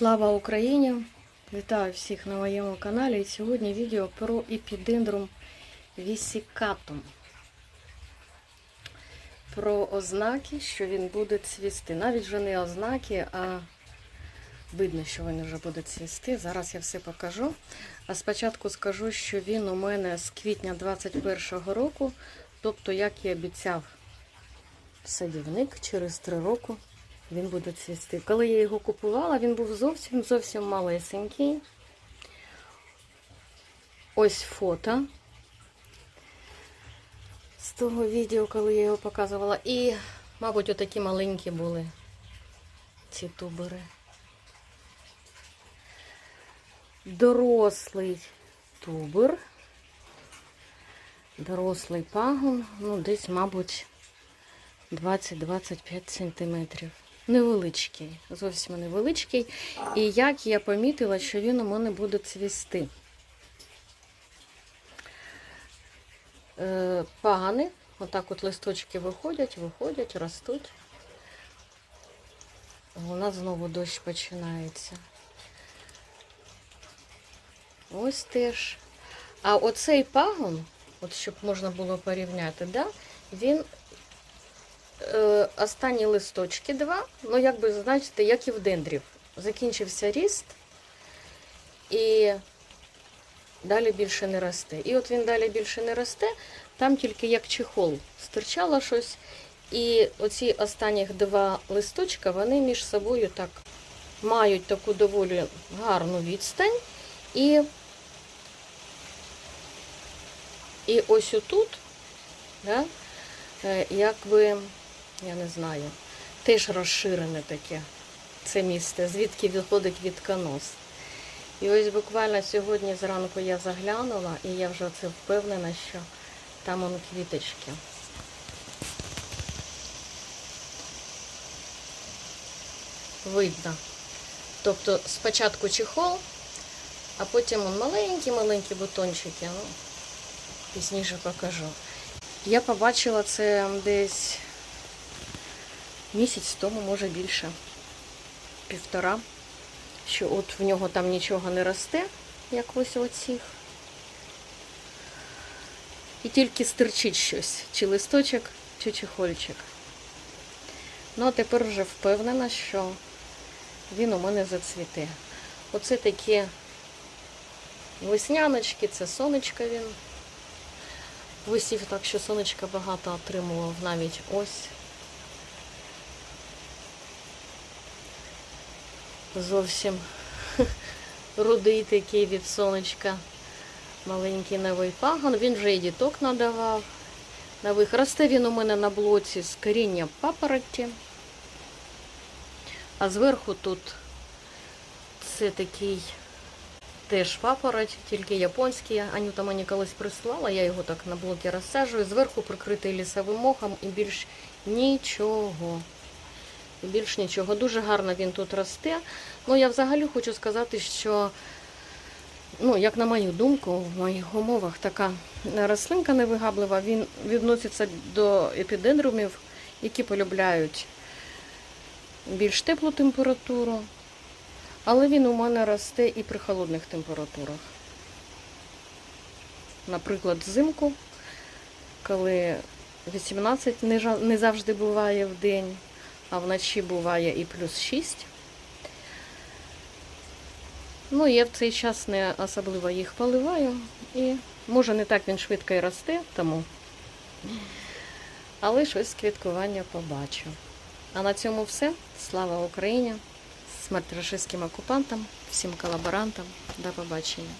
Слава Україні! Вітаю всіх на моєму каналі. І сьогодні відео про епідендрум вісікатум. Про ознаки, що він буде цвісти. Навіть вже не ознаки, а видно, що він вже буде цвісти. Зараз я все покажу. А спочатку скажу, що він у мене з квітня 21-го року, тобто, як і обіцяв садівник, через 3 роки він буде цвісти. Коли я його купувала, він був зовсім зовсім малесенький. Ось фото з того відео, коли я його показувала. І, мабуть, отакі маленькі були ці тубери. Дорослий тубер. Дорослий пагон, ну, десь, мабуть, 20-25 сантиметрів. Невеличкий, зовсім невеличкий. І як я помітила, що він у мене буде цвісти. Е, Пагани, отак от листочки виходять, виходять, ростуть. У нас знову дощ починається. Ось теж. А оцей пагон, от щоб можна було порівняти, да, він останні листочки два, ну, як би, знаєте, як і в дендрів. Закінчився ріст і далі більше не росте. І от він далі більше не росте, там тільки як чехол стирчало щось. І оці останніх два листочка, вони між собою так мають таку доволі гарну відстань. І, і ось отут, да, е, якби я не знаю, теж розширене таке це місце, звідки виходить відконос. І ось буквально сьогодні зранку я заглянула, і я вже це впевнена, що там он квіточки. Видно. Тобто спочатку чехол, а потім маленькі-маленькі бутончики. Ну, пізніше покажу. Я побачила це десь місяць тому, може більше, півтора, що от в нього там нічого не росте, як ось оцих. І тільки стирчить щось, чи листочок, чи чехольчик. Ну, а тепер вже впевнена, що він у мене зацвіте. Оце такі весняночки, це сонечко він. Висів так, що сонечка багато отримував навіть ось. Зовсім рудий такий від сонечка. Маленький новий пагон. Він вже і діток надавав. Нових. Росте він у мене на блоці з коріння папороті. А зверху тут це такий теж папороть, тільки японський. Анюта мені колись прислала, я його так на блокі розсаджую. Зверху прикритий лісовим мохом і більш нічого. Більш нічого. Дуже гарно він тут росте. Ну, я взагалі хочу сказати, що, ну, як на мою думку, в моїх умовах така рослинка невигаблива, він відноситься до епідендрумів, які полюбляють більш теплу температуру. Але він у мене росте і при холодних температурах. Наприклад, взимку, коли 18 не завжди буває в день а вночі буває і плюс 6. Ну, я в цей час не особливо їх поливаю. І може не так він швидко і росте, тому. Але щось з квіткування побачу. А на цьому все. Слава Україні! Смерть рашистським окупантам, всім колаборантам. До побачення.